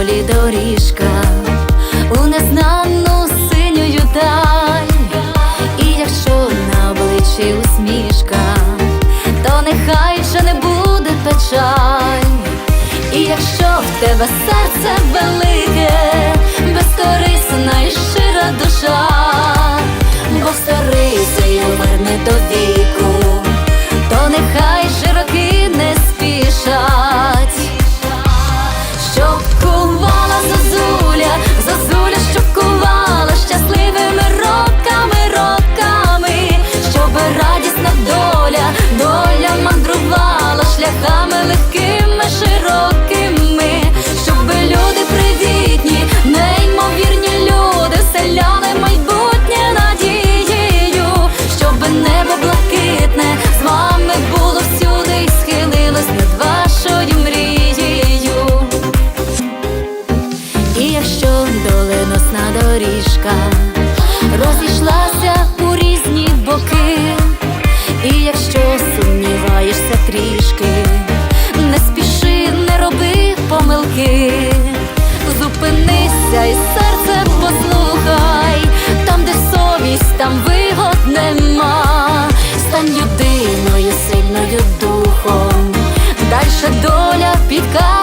долі доріжка. У незнану синюю даль, і якщо на обличчі усмішка, то нехай вже не буде печаль, і якщо в тебе серце велике, небо блакитне з вами було всюди і схилилось над вашою мрією. І якщо доленосна доріжка розійшлася у різні боки, і якщо сумніваєшся трішки, доля